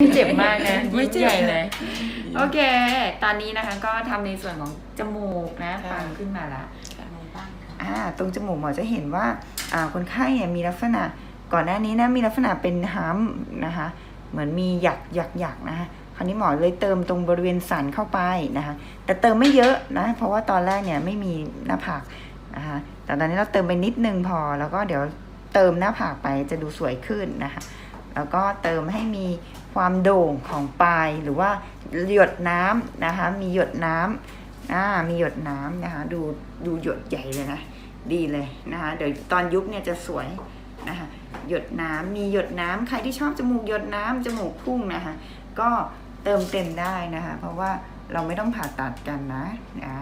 ไม่เจ็บมากนะไม่ยิ้มเจ็บ ใหญ่เลย โอเค ตอนนี้นะคะก็ทำในส่วนของจมูกนะค่ะ ฟังขึ้นมาละอะไรบ้างคะอ่าตรงจมูกหมอจะเห็นว่าอ่าคนไข้เนี่ยมีลักษณะก่อนหน้านี้นะมีลักษณะเป็นฮัมป์นะคะ เหมือนมีหยักหยักหยักนะคะคราวนี้หมอเลยเติมตรงบริเวณสันเข้าไปนะคะ แต่เติมไม่เยอะนะ เพราะว่าตอนแรกเนี่ยไม่มีหน้าผากนะคะแต่ตอนนี้เราเติมไปนิดนึงพอ แล้วก็เดี๋ยวเติมหน้าผากไปจะดูสวยขึ้นนะคะ แล้วก็เติมให้มี ความโด่งของปลายหรือว่าหยดน้ำนะคะ มีหยดน้ำอ่ามีหยดน้ำนะคะ ดูดูหยดใหญ่เลยนะ ดีเลยนะคะ เดี๋ยวตอนยุบเนี่ยจะสวยนะคะหยดน้ำมีหยดน้ำใครที่ชอบจมูกหยดน้ำจมูกพุ่งนะคะ ก็เติมเต็มได้นะคะ เพราะว่าเราไม่ต้องผ่าตัดกันนะอ่า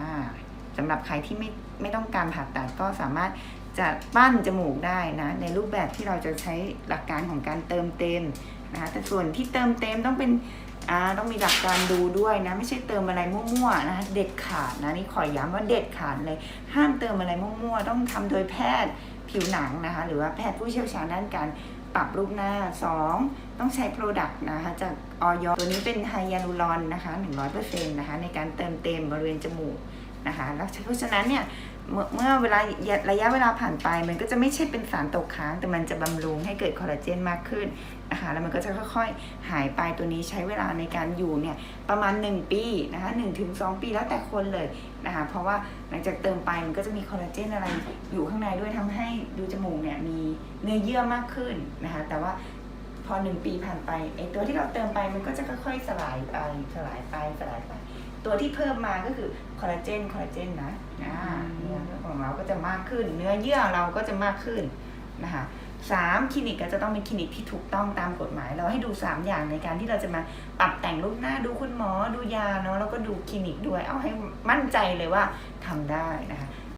สำหรับใครที่ไม่ไม่ต้องการผ่าตัดก็สามารถจะปั้นจมูกได้นะในรูปแบบที่เราจะใช้หลักการของการเติมเต็มนะคะแต่ส่วนที่เติมเต็มต้องเป็นอ่าต้องมีหลักการดูด้วยนะไม่ใช่เติมอะไรมั่วๆนะคะเด็ดขาดนะนี่ขอย้ำว่าเด็ดขาดเลยห้ามเติมอะไรมั่วๆต้องทำโดยแพทย์ผิวหนังนะคะหรือว่าแพทย์ผู้เชี่ยวชาญด้านการปรับรูปหน้า 2 ต้องใช้โปรดักต์นะคะจากออยตัวนี้เป็นไฮยาลูรอนนะคะ 100%นะคะในการเติมเต็มบริเวณจมูก นะคะแล้วเพราะฉะนั้นเนี่ยเมื่อเวลาระยะเวลาผ่านไปมันก็จะไม่ใช่เป็นสารตกค้าง แต่มันจะบำรุงให้เกิดคอลลาเจนมากขึ้นนะคะแล้วมันก็จะค่อยๆ หายไปตัวนี้ใช้เวลาในการอยู่เนี่ยประมาณ 1 ปีนะคะ1-2ปีแล้วแต่คนเลยนะคะเพราะว่าหลังจากเติมไปมันก็จะมีคอลลาเจนอะไรอยู่ข้างในด้วยทำให้ดูจมูกเนี่ยมีเนื้อเยื่อมากขึ้นนะคะแต่ว่า พอหนึ่งปีผ่านไปไอตัวที่เราเติมไปมันก็จะค่อยๆสลายไปสลายไปสลายไป ตัวที่เพิ่มมาก็คือคอลลาเจนคอลลาเจนนะอ่าเนื้อของเราก็จะมากขึ้น เนื้อเยื่อเราก็จะมากขึ้นนะคะสามคลินิกก็จะต้องเป็นคลินิกที่ถูกต้องตามกฎหมาย เราให้ดู 3 อย่างในการที่เราจะมาปรับแต่งรูปหน้าดูคุณหมอดูยาเนาะแล้วก็ดูคลินิกด้วยเอาให้มั่นใจเลยว่าทำได้นะคะ